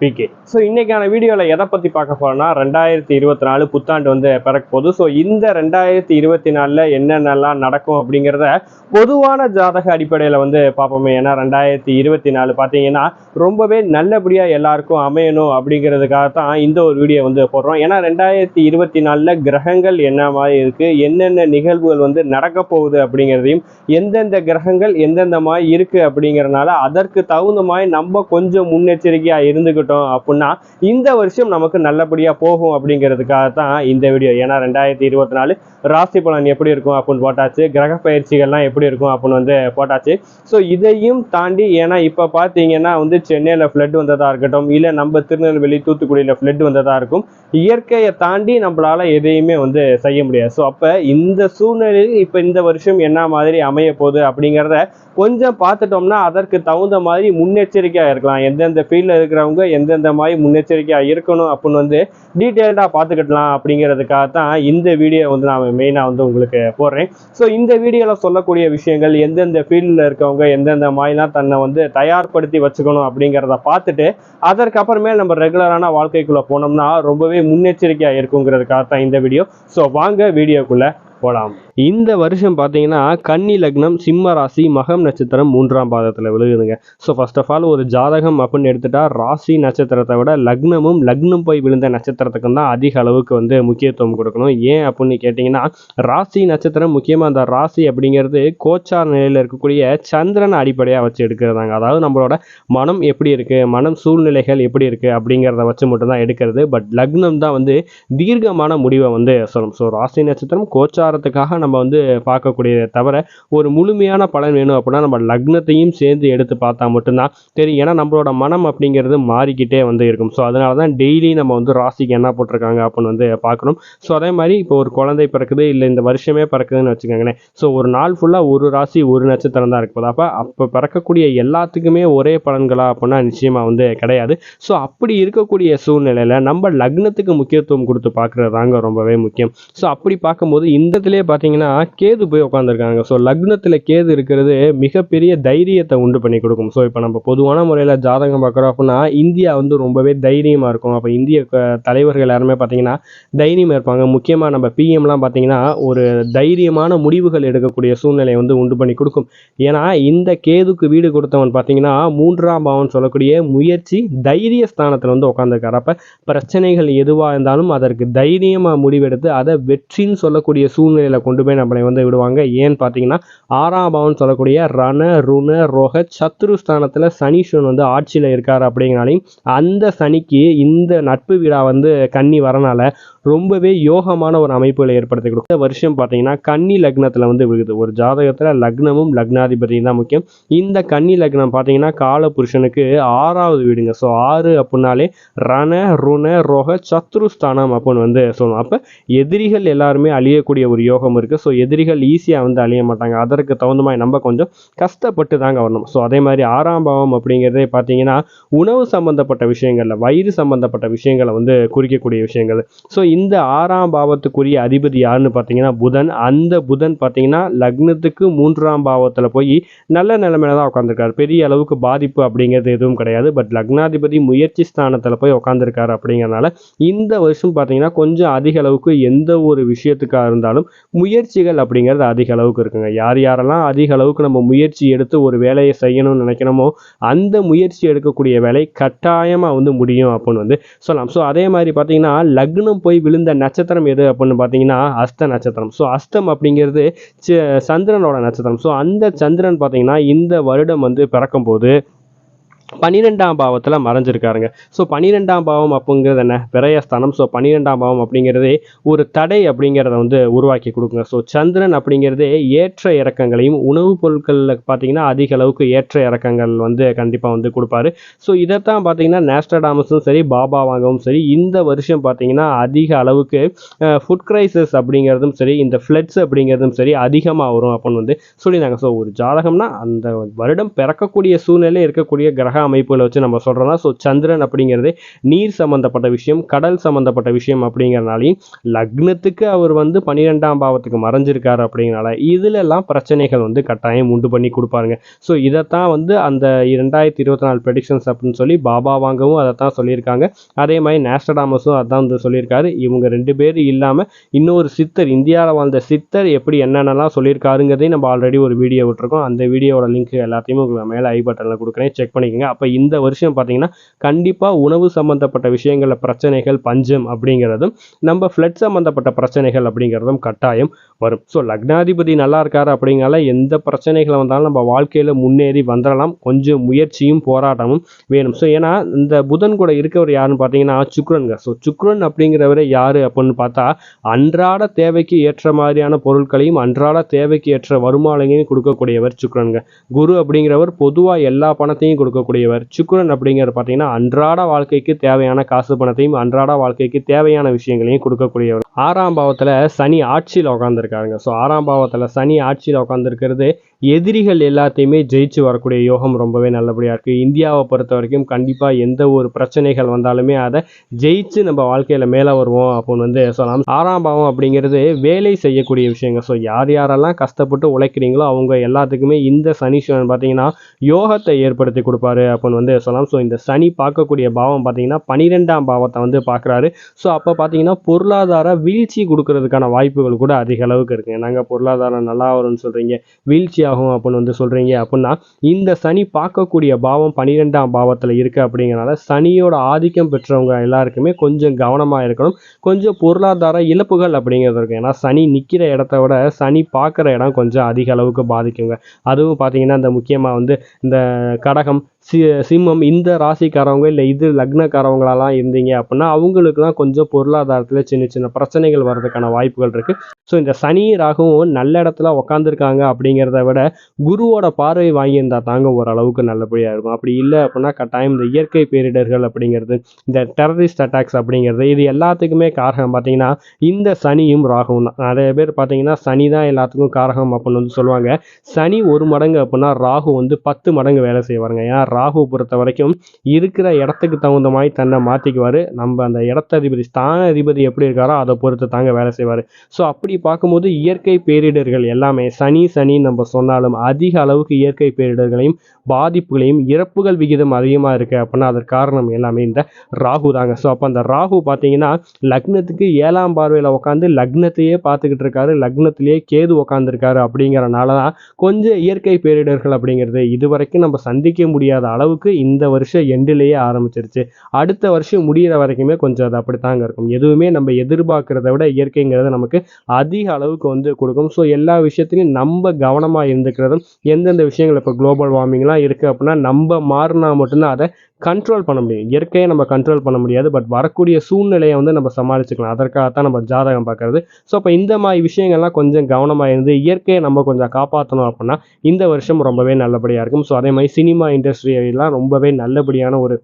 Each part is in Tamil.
பிகே ஸோ இன்னைக்கான வீடியோவில் எதை பற்றி பார்க்க போகிறோம்னா ரெண்டாயிரத்தி இருபத்தி நாலு புத்தாண்டு வந்து பிறக்க போகுது. ஸோ இந்த ரெண்டாயிரத்தி இருபத்தி நாலில் என்னென்னலாம் நடக்கும் அப்படிங்கிறத பொதுவான ஜாதக அடிப்படையில் வந்து பார்ப்போமே. ஏன்னா ரெண்டாயிரத்தி இருபத்தி நாலு பார்த்தீங்கன்னா ரொம்பவே நல்லபடியாக எல்லாருக்கும் அமையணும் அப்படிங்கிறதுக்காக தான் இந்த ஒரு வீடியோ வந்து போடுறோம். ஏன்னா ரெண்டாயிரத்தி இருபத்தி நாலில் கிரகங்கள் என்ன மாதிரி இருக்குது என்னென்ன நிகழ்வுகள் வந்து நடக்க போகுது அப்படிங்கிறதையும் எந்தெந்த கிரகங்கள் எந்தெந்த மாதிரி இருக்குது அப்படிங்கிறனால அதற்கு தகுந்த மாதிரி நம்ம கொஞ்சம் முன்னெச்சரிக்கையாக இருந்துக்கிட்டோம் அப்படின்னா இந்த வருஷம் நமக்கு நல்லபடியாக போகும் அப்படிங்கிறதுக்காக தான் இந்த வீடியோ ஏன்னா ரெண்டாயிரத்தி இருபத்தி நாலு ராசி பலன் எப்படி இருக்கும் அப்படின்னு போட்டாச்சு. கிரக பயிற்சிகள்லாம் எப்படி இருக்கும் அப்படின்னு வந்து போட்டாச்சு. ஸோ இதையும் தாண்டி ஏன்னா இப்போ பார்த்தீங்கன்னா வந்து சென்னையில் ஃப்ளட் வந்ததாக இருக்கட்டும் இல்லை நம்ம திருநெல்வேலி தூத்துக்குடியில் ஃப்ளட் வந்ததாக இருக்கும் இயற்கையை தாண்டி நம்மளால எதையுமே வந்து செய்ய முடியாது. ஸோ அப்போ இந்த சூழ்நிலையில் இப்போ இந்த வருஷம் என்ன மாதிரி அமைய போகுது அப்படிங்கிறத கொஞ்சம் பார்த்துட்டோம்னா அதற்கு தகுந்த மாதிரி முன்னெச்சரிக்கையாக இருக்கலாம். எந்தெந்த ஃபீல்டில் இருக்கிறவங்க எந்தெந்த மாதிரி முன்னெச்சரிக்கையாக இருக்கணும் அப்படின்னு வந்து டீட்டெயில்டாக பார்த்துக்கிடலாம் அப்படிங்கிறதுக்காக தான் இந்த வீடியோ வந்து நான் மெயினாக வந்து உங்களுக்கு போடுறேன். ஸோ இந்த வீடியோவில் சொல்லக்கூடிய விஷயங்கள் எந்தெந்த ஃபீல்டில் இருக்கவங்க எந்தெந்த மாதிரிலாம் தன்னை வந்து தயார்படுத்தி வச்சுக்கணும் அப்படிங்கிறத பார்த்துட்டு அதற்கப்புறமே நம்ம ரெகுலரான வாழ்க்கைக்குள்ளே போனோம்னா ரொம்பவே முன்னெச்சரிக்கையாக இருக்குங்கிறதுக்காக தான் இந்த வீடியோ ஸோ வாங்க வீடியோக்குள்ளே போகலாம் இந்த வருஷம் பார்த்தீங்கன்னா கன்னி லக்னம் சிம்ம ராசி மகம் நட்சத்திரம் மூன்றாம் பாதத்தில் விழுகுதுங்க. ஸோ ஃபர்ஸ்ட் ஆஃப் ஆல் ஒரு ஜாதகம் அப்படின்னு எடுத்துட்டா ராசி நட்சத்திரத்தை விட லக்னமும் லக்னம் போய் விழுந்த நட்சத்திரத்துக்கும் தான் அதிக அளவுக்கு வந்து முக்கியத்துவம் கொடுக்கணும். ஏன் அப்படின்னு கேட்டிங்கன்னா ராசி நட்சத்திரம் முக்கியமாக அந்த ராசி அப்படிங்கிறது கோச்சார் நிலையில் இருக்கக்கூடிய சந்திரன் அடிப்படையாக வச்சு எடுக்கிறதாங்க. அதாவது நம்மளோட மனம் எப்படி இருக்குது மனம் சூழ்நிலைகள் எப்படி இருக்குது அப்படிங்கிறத வச்சு மட்டும்தான் எடுக்கிறது. பட் லக்னம் தான் வந்து தீர்க்கமான முடிவை வந்து சொல்லணும். ஸோ ராசி நட்சத்திரம் கோச்சாரத்துக்காக நம்ம வந்து பார்க்கக்கூடியதை தவிர ஒரு முழுமையான பலன் வேணும் அப்படின்னா நம்ம லக்னத்தையும் சேர்ந்து எடுத்து பார்த்தா மட்டும்தான் தெரியும். ஏன்னா நம்மளோட மனம் அப்படிங்கிறது மாறிக்கிட்டே வந்து இருக்கும். ஸோ அதனால தான் டெய்லி நம்ம வந்து ராசிக்கு என்ன போட்டிருக்காங்க அப்படின்னு வந்து பார்க்கணும். ஸோ அதே மாதிரி இப்போ ஒரு குழந்தை பிறக்குது இல்லை இந்த வருஷமே பிறக்குதுன்னு வச்சுக்கோங்களேன். ஸோ ஒரு நாள் ஃபுல்லாக ஒரு ராசி ஒரு நட்சத்திரம் தான் இருக்குது அப்போ அப்போ பிறக்கக்கூடிய எல்லாத்துக்குமே ஒரே பலன்களா அப்படின்னா நிச்சயமாக வந்து கிடையாது. ஸோ அப்படி இருக்கக்கூடிய சூழ்நிலையில் நம்ம லக்னத்துக்கு முக்கியத்துவம் கொடுத்து பார்க்குறது தாங்க ரொம்பவே முக்கியம். ஸோ அப்படி பார்க்கும்போது இந்த இடத்துலயே பார்த்தீங்கன்னா கேது போய் உட்காந்துருக்காங்க ஸோ லக்னத்தில் கேது இருக்கிறது மிகப்பெரிய தைரியத்தை உண்டு பண்ணி கொடுக்கும். ஸோ இப்போ நம்ம பொதுவான முறையில் ஜாதகம் பார்க்குறோம் அப்படின்னா இந்தியா வந்து ரொம்பவே தைரியமாக இருக்கும். அப்போ இந்திய தலைவர்கள் எல்லாருமே பார்த்தீங்கன்னா தைரியமாக இருப்பாங்க. முக்கியமாக நம்ம பிஎம்லாம் பார்த்தீங்கன்னா ஒரு தைரியமான முடிவுகள் எடுக்கக்கூடிய சூழ்நிலையை வந்து உண்டு பண்ணி கொடுக்கும். ஏன்னா இந்த கேதுக்கு வீடு கொடுத்தவன் பார்த்தீங்கன்னா மூன்றாம் பாவம் சொல்லக்கூடிய முயற்சி தைரிய ஸ்தானத்தில் வந்து உட்காந்துருக்காரு அப்போ பிரச்சனைகள் எதுவாக இருந்தாலும் அதற்கு தைரியமாக முடிவெடுத்து அதை வெற்றின்னு சொல்லக்கூடிய சூழ்நிலையில் கொண்டு போய் நம்மளை வந்து விடுவாங்க. ஏன்னு பார்த்தீங்கன்னா ஆறாம் பவன் சொல்லக்கூடிய ரண ருண ரோக சத்ரு ஸ்தானத்தில் சனீஸ்வரன் வந்து ஆட்சியில் இருக்கார் அப்படிங்கிறனாலையும் அந்த சனிக்கு இந்த நட்பு விழா வந்து கன்னி வரனால ரொம்பவே யோகமான ஒரு அமைப்புகளை ஏற்படுத்தி கொடுக்கும். இந்த வருஷம் பார்த்தீங்கன்னா கன்னி லக்னத்தில் வந்து விழுகுது. ஒரு ஜாதகத்தில் லக்னமும் லக்னாதிபதியும் தான் முக்கியம். இந்த கன்னி லக்னம் பார்த்தீங்கன்னா கால புருஷனுக்கு ஆறாவது வீடுங்க. ஸோ ஆறு அப்படின்னாலே ரண ருண ரோக சத்ருஸ்தானம் அப்படின்னு வந்து சொல்லணும் அப்போ எதிரிகள் எல்லாருமே அழியக்கூடிய ஒரு யோகம் இருக்குது ஸோ எதிரிகள் ஈஸியாக வந்து அழிய மாட்டாங்க. அதற்கு தகுந்த மாதிரி நம்ம கொஞ்சம் கஷ்டப்பட்டு தாங்க வரணும். ஸோ அதே மாதிரி ஆறாம் பாவம் அப்படிங்கிறதே பார்த்தீங்கன்னா உணவு சம்பந்தப்பட்ட விஷயங்களில் வயிறு சம்பந்தப்பட்ட விஷயங்களை வந்து குறிக்கக்கூடிய விஷயங்கள். ஸோ இந்த ஆறாம் பாவத்துக்குரிய அதிபதி யாருன்னு பார்த்தீங்கன்னா புதன். அந்த புதன் பார்த்தீங்கன்னா லக்னத்துக்கு மூன்றாம் பாவத்தில் போய் நல்ல நிலைமையில தான் உட்காந்துருக்காரு பெரிய அளவுக்கு பாதிப்பு அப்படிங்கிறது எதுவும் கிடையாது. பட் லக்னாதிபதி முயற்சி ஸ்தானத்தில் போய் உட்காந்துருக்காரு அப்படிங்கறனால இந்த வருஷம் பார்த்தீங்கன்னா கொஞ்சம் அதிக அளவுக்கு எந்த ஒரு விஷயத்துக்காக இருந்தாலும் முயற்சிகள் அப்படிங்கிறது அதிக அளவுக்கு இருக்குங்க. யார் யாரெல்லாம் அதிக அளவுக்கு நம்ம முயற்சி எடுத்து ஒரு வேலையை செய்யணும்னு நினைக்கணுமோ அந்த முயற்சி எடுக்கக்கூடிய வேலை கட்டாயமாக வந்து முடியும் அப்படின்னு வந்து சொல்லலாம். ஸோ அதே மாதிரி பார்த்தீங்கன்னா லக்னம் போய் விழுந்த நட்சத்திரம் எது அப்படின்னு பார்த்தீங்கன்னா அஸ்த நட்சத்திரம். ஸோ அஸ்தம் அப்படிங்கிறது ச- சந்திரனோட நட்சத்திரம். ஸோ அந்த சந்திரன் பார்த்தீங்கன்னா இந்த வருடம் வந்து பிறக்கும் போது பன்னிரெண்டாம் பாவத்தில் மறைஞ்சிருக்காருங்க. ஸோ பன்னிரெண்டாம் பாவம் அப்படிங்கிறது என்ன? பிரயஸ்தானம் ஸோ பன்னிரெண்டாம் பாவம் அப்படிங்கிறதே ஒரு தடை அப்படிங்கிறத வந்து உருவாக்கி கொடுக்குங்க. ஸோ சந்திரன் அப்படிங்கிறதே ஏற்ற இறக்கங்களையும் உணவுப் பொருட்களில் பார்த்தீங்கன்னா அதிக அளவுக்கு ஏற்ற இறக்கங்கள் வந்து கண்டிப்பாக வந்து கொடுப்பாரு. ஸோ இதைத்தான் பார்த்தீங்கன்னா நேஸ்டடாமஸும் சரி பாபா வாங்கவும் சரி இந்த வருஷம் பார்த்தீங்கன்னா அதிக அளவுக்கு ஃபுட் கிரைசஸ் அப்படிங்கிறதும் சரி இந்த ஃப்ளட்ஸ் அப்படிங்கிறதும் சரி அதிகமாக வரும் அப்படின்னு வந்து சொல்லியிருந்தாங்க. ஸோ ஒரு ஜாதகம்னா அந்த வருடம் பிறக்கக்கூடிய சூழ்நிலை இருக்கக்கூடிய கிரக அமைப்புகளை வச்சு நம்ம சொல்கிறோம்னா ஸோ சந்திரன் அப்படிங்கிறது நீர் சம்மந்தப்பட்ட விஷயம் கடல் சம்மந்தப்பட்ட விஷயம் அப்படிங்கிறனாலையும் லக்னத்துக்கு அவர் வந்து பன்னிரெண்டாம் பாவத்துக்கு மறைஞ்சிருக்காரு அப்படிங்கிறனால இதுலெல்லாம் பிரச்சனைகள் வந்து கட்டாயம் உண்டு பண்ணி கொடுப்பாருங்க. ஸோ இதைத்தான் வந்து அந்த இரண்டாயிரத்தி இருபத்தி நாலு ப்ரெடிக்ஷன்ஸ் அப்படின்னு சொல்லி பாபா வாங்கவும் அதை தான் சொல்லியிருக்காங்க. அதே மாதிரி நேஸ்டடாமஸும் அதான் வந்து சொல்லியிருக்காரு. இவங்க ரெண்டு பேர் இல்லாமல் இன்னொரு சித்தர் இந்தியாவில் வாழ்ந்த சித்தர் எப்படி என்னென்னலாம் சொல்லியிருக்காருங்கிறதையும் நம்ம ஆல்ரெடி ஒரு வீடியோ விட்டுருக்கோம். அந்த வீடியோவோட லிங்க் எல்லாத்தையுமே உங்களுக்கு மேலே ஐ பட்டனில் கொடுக்குறேன். செக் பண்ணிக்கோங்க. அப்போ இந்த வருஷம் பார்த்தீங்கன்னா கண்டிப்பாக உணவு சம்மந்தப்பட்ட விஷயங்களில் பிரச்சனைகள் பஞ்சம் அப்படிங்கிறதும் நம்ம ஃப்ளட் சம்மந்தப்பட்ட பிரச்சனைகள் அப்படிங்கிறதும் கட்டாயம். வரும். ஸோ லக்னாதிபதி நல்லா இருக்காரு அப்படிங்கால எந்த பிரச்சனைகள் வந்தாலும் நம்ம வாழ்க்கையில் முன்னேறி வந்துடலாம் கொஞ்சம் முயற்சியும் போராட்டமும் வேணும். ஸோ ஏன்னா இந்த புதன் கூட இருக்கவர் யாருன்னு பார்த்தீங்கன்னா சுக்ரன்க ஸோ சுக்ரன் அப்படிங்கிறவரை யார் அப்படின்னு பார்த்தா அன்றாட தேவைக்கு ஏற்ற மாதிரியான பொருட்களையும் அன்றாட தேவைக்கு ஏற்ற வருமானங்களையும் கொடுக்கக்கூடியவர் சுக்ரன்க குரு அப்படிங்கிறவர் பொதுவாக எல்லா பணத்தையும் கொடுக்கக்கூடியவர். சுக்ரன் அப்படிங்கிறது பார்த்தீங்கன்னா அன்றாட வாழ்க்கைக்கு தேவையான காசு பணத்தையும் அன்றாட வாழ்க்கைக்கு தேவையான விஷயங்களையும் கொடுக்கக்கூடியவர். ஆறாம் பாவத்தில் சனி ஆட்சியில் உட்காந்துருக்கு உட்காந்துருக்காருங்க ஸோ ஆறாம் பாவத்தில் சனி ஆட்சியில் உட்காந்துருக்கிறது எதிரிகள் எல்லாத்தையுமே ஜெயிச்சு வரக்கூடிய யோகம் ரொம்பவே நல்லபடியாக இருக்குது இந்தியாவை பொறுத்த வரைக்கும் கண்டிப்பாக எந்த ஒரு பிரச்சனைகள் வந்தாலுமே அதை ஜெயிச்சு நம்ம வாழ்க்கையில் மேலே வருவோம் அப்படின்னு வந்து சொல்லலாம். ஆறாம் பாவம் அப்படிங்கிறது வேலை செய்யக்கூடிய விஷயங்க. ஸோ யார் யாரெல்லாம் கஷ்டப்பட்டு உழைக்கிறீங்களோ அவங்க எல்லாத்துக்குமே இந்த சனீஸ்வரன் பார்த்தீங்கன்னா யோகத்தை ஏற்படுத்தி கொடுப்பாரு அப்படின்னு வந்து சொல்லலாம். ஸோ இந்த சனி பார்க்கக்கூடிய பாவம் பார்த்தீங்கன்னா பனிரெண்டாம் பாவத்தை வந்து பார்க்குறாரு. ஸோ அப்போ பார்த்தீங்கன்னா பொருளாதார வீழ்ச்சி கொடுக்கறதுக்கான வாய்ப்புகள் கூட அதிக அளவுக்கு இருக்குங்க நாங்கள் பொருளாதாரம் நல்லா வரும்னு சொல்கிறீங்க வீழ்ச்சியாக ஆகும் அப்படின்னு வந்து சொல்கிறீங்க அப்படின்னா இந்த சனி பார்க்கக்கூடிய பாவம் பன்னிரெண்டாம் பாவத்தில் இருக்குது அப்படிங்கிறனால சனியோட ஆதிக்கம் பெற்றவங்க எல்லாருக்குமே கொஞ்சம் கவனமாக இருக்கணும். கொஞ்சம் பொருளாதார இழப்புகள் அப்படிங்கிறது இருக்கும். ஏன்னா சனி நிற்கிற இடத்த விட சனி பார்க்குற இடம் கொஞ்சம் அதிக அளவுக்கு பாதிக்குங்க. அதுவும் பார்த்தீங்கன்னா இந்த முக்கியமாக வந்து இந்த கடகம் சி சிம்மம் இந்த ராசிக்காரவங்க இல்லை இது லக்னக்காரவங்களெல்லாம் இருந்தீங்க அப்படின்னா அவங்களுக்குலாம் கொஞ்சம் பொருளாதாரத்தில் சின்ன சின்ன பிரச்சனைகள் வர்றதுக்கான வாய்ப்புகள் இருக்குது ஸோ இந்த சனி ராகுவும் நல்ல இடத்துல உக்காந்துருக்காங்க அப்படிங்கிறத விட குருவோட பார்வை வாங்கியிருந்தா தாங்க ஓரளவுக்கு நல்லபடியாக இருக்கும். அப்படி இல்லை அப்படின்னா கட்டாயம் இந்த இயற்கை பேரிடர்கள் அப்படிங்கிறது இந்த டெரரிஸ்ட் அட்டாக்ஸ் அப்படிங்கிறது இது எல்லாத்துக்குமே காரணம் பார்த்தீங்கன்னா இந்த சனியும் ராகுவும் தான். நிறைய பேர் பார்த்தீங்கன்னா சனி தான் எல்லாத்துக்கும் காரகம் அப்படின்னு வந்து சொல்லுவாங்க. சனி ஒரு மடங்கு அப்படின்னா ராகு வந்து பத்து மடங்கு வேலை செய்வாருங்க. ஏன்னா ராகு பொறுத்த வரைக்கும் இருக்கிற இடத்துக்கு தகுந்த மாதிரி தன்னை மாற்றிக்குவார் நம்ம அந்த இடத்ததிபதி ஸ்தான அதிபதி எப்படி இருக்காரோ அதை பொறுத்து தாங்க வேலை செய்வார். ஸோ அப்படி பார்க்கும்போது இயற்கை பேரிடர்கள் எல்லாமே சனி சனி நம்ம சொன்னாலும் அதிக அளவுக்கு இயற்கை பேரிடர்களையும் பாதிப்புகளையும் இறப்புகள் விகிதம் அதிகமாக இருக்குது அப்படின்னா அதற்கு காரணம் எல்லாமே இந்த ராகு தாங்க. ஸோ அப்போ அந்த ராகு பார்த்தீங்கன்னா லக்னத்துக்கு ஏழாம் பார்வையில் உட்காந்து லக்னத்தையே பார்த்துக்கிட்டு இருக்காரு. லக்னத்திலேயே கேது உட்காந்துருக்காரு அப்படிங்கிறனால தான் கொஞ்சம் இயற்கை பேரிடர்கள் அப்படிங்கிறது இது வரைக்கும் நம்ம சந்திக்க முடியாத அளவுக்கு இந்த வருஷம் எண்டிலேயே ஆரம்பிச்சிருச்சு. அடுத்த வருஷம் முடிகிற வரைக்குமே கொஞ்சம் அது அப்படித்தாங்க இருக்கும். எதுவுமே நம்ம எதிர்பார்க்கறத விட இயற்கைங்கிறது நமக்கு அதிக அளவுக்கு வந்து கொடுக்கும். ஸோ எல்லா விஷயத்திலையும் நம்ம கவனமாக இருந்துக்கிறதும் எந்தெந்த விஷயங்கள் இப்போ குளோபல் வார்மிங்லாம் இருக்குது அப்படின்னா நம்ம மாறினா மட்டும்தான் அதை கண்ட்ரோல் பண்ண முடியும். இயற்கையை நம்ம கண்ட்ரோல் பண்ண முடியாது. பட் வரக்கூடிய சூழ்நிலையை வந்து நம்ம சமாளிச்சுக்கலாம். அதற்காகத்தான் நம்ம ஜாதகம் பார்க்கறது. ஸோ இப்போ இந்த மாதிரி விஷயங்கள்லாம் கொஞ்சம் கவனமாக இருந்து இயற்கையை நம்ம கொஞ்சம் காப்பாற்றணும் அப்படின்னா இந்த வருஷம் ரொம்பவே நல்லபடியாக இருக்கும். ஸோ அதே மாதிரி சினிமா இண்டஸ்ட்ரியெல்லாம் ரொம்பவே நல்லபடியான ஒரு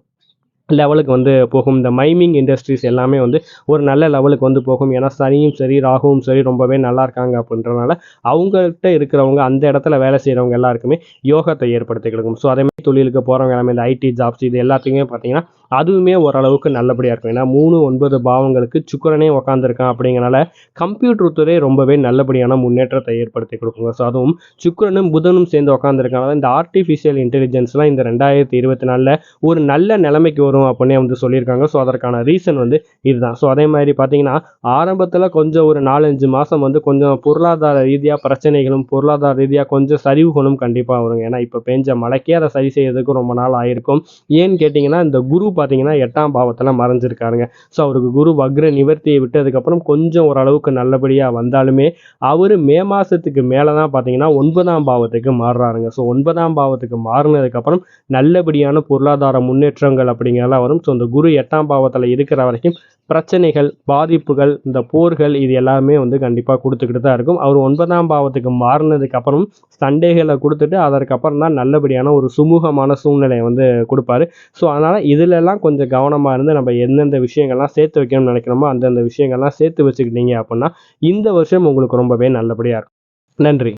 லெவலுக்கு வந்து போகும். இந்த மைமிங் இண்டஸ்ட்ரீஸ் எல்லாமே வந்து ஒரு நல்ல லெவலுக்கு வந்து போகும். ஏன்னா சனியும் சரி ராகுவும் சரி ரொம்பவே நல்லா இருக்காங்க அப்படின்றனால அவங்கள்ட்ட இருக்கிறவங்க அந்த இடத்துல வேலை செய்கிறவங்க எல்லாருக்குமே யோகத்தை ஏற்படுத்தி கொடுக்கும். ஸோ அதே மாதிரி தொழிலுக்கு போகிறவங்க எல்லாமே இந்த ஐடி ஜாப்ஸ் இது எல்லாத்தையுமே பார்த்தீங்கன்னா அதுவுமே ஓரளவுக்கு நல்லபடியாக இருக்கும். ஏன்னா மூணு ஒன்பது பாவங்களுக்கு சுக்கரனே உக்காந்துருக்கான் அப்படிங்கிறனால கம்ப்யூட்டர் துறை ரொம்பவே நல்லபடியான முன்னேற்றத்தை ஏற்படுத்தி கொடுக்குங்க. ஸோ அதுவும் சுக்கரனும் புதனும் சேர்ந்து உக்காந்துருக்கனால இந்த ஆர்டிஃபிஷியல் இன்டெலிஜென்ஸ்லாம் இந்த ரெண்டாயிரத்தி இருபத்தி நாலில் ஒரு நல்ல நிலைமைக்கு வரும் அப்படின்னே வந்து சொல்லியிருக்காங்க. ஸோ அதற்கான ரீசன் வந்து இதுதான். ஸோ அதே மாதிரி பார்த்தீங்கன்னா ஆரம்பத்தில் கொஞ்சம் ஒரு நாலஞ்சு மாதம் வந்து கொஞ்சம் பொருளாதார ரீதியாக பிரச்சனைகளும் பொருளாதார ரீதியாக கொஞ்சம் சரிவுகளும் கண்டிப்பாக வருங்க. ஏன்னா இப்போ பெஞ்ச மழைக்கே அதை சரி செய்யறதுக்கு ரொம்ப நாள் ஆயிருக்கும். ஏன்னு கேட்டிங்கன்னா இந்த குரூப் பார்த்தீங்கன்னா எட்டாம் பாவத்தில் மறைஞ்சிருக்காருங்க. ஸோ அவருக்கு குரு வக்ர நிவர்த்தியை விட்டதுக்கப்புறம் கொஞ்சம் ஓரளவுக்கு நல்லபடியாக வந்தாலுமே அவர் மே மாதத்துக்கு மேலே தான் பார்த்தீங்கன்னா ஒன்பதாம் பாவத்துக்கு மாறுறாருங்க. ஸோ ஒன்பதாம் பாவத்துக்கு மாறினதுக்கப்புறம் நல்லபடியான பொருளாதார முன்னேற்றங்கள் அப்படிங்கிறதெல்லாம் வரும். ஸோ இந்த குரு எட்டாம் பாவத்தில் இருக்கிற வரைக்கும் பிரச்சனைகள் பாதிப்புகள் இந்த போர்கள் இது எல்லாமே வந்து கண்டிப்பாக கொடுத்துக்கிட்டு தான் இருக்கும். அவர் ஒன்பதாம் பாவத்துக்கு மாறினதுக்கு அப்புறம் சண்டைகளை கொடுத்துட்டு அதற்கப்புறம் தான் நல்லபடியான ஒரு சுமூகமான சூழ்நிலையை வந்து கொடுப்பாரு. ஸோ அதனால் இதெல்லாம் கொஞ்சம் கவனமாக இருந்து நம்ம எந்தெந்த விஷயங்கள்லாம் சேர்த்து வைக்கணும்னு நினைக்கிறோமோ அந்தந்த விஷயங்கள்லாம் சேர்த்து வச்சுக்கிட்டீங்க அப்படின்னா இந்த வருஷம் உங்களுக்கு ரொம்பவே நல்லபடியாக இருக்கும். நன்றி.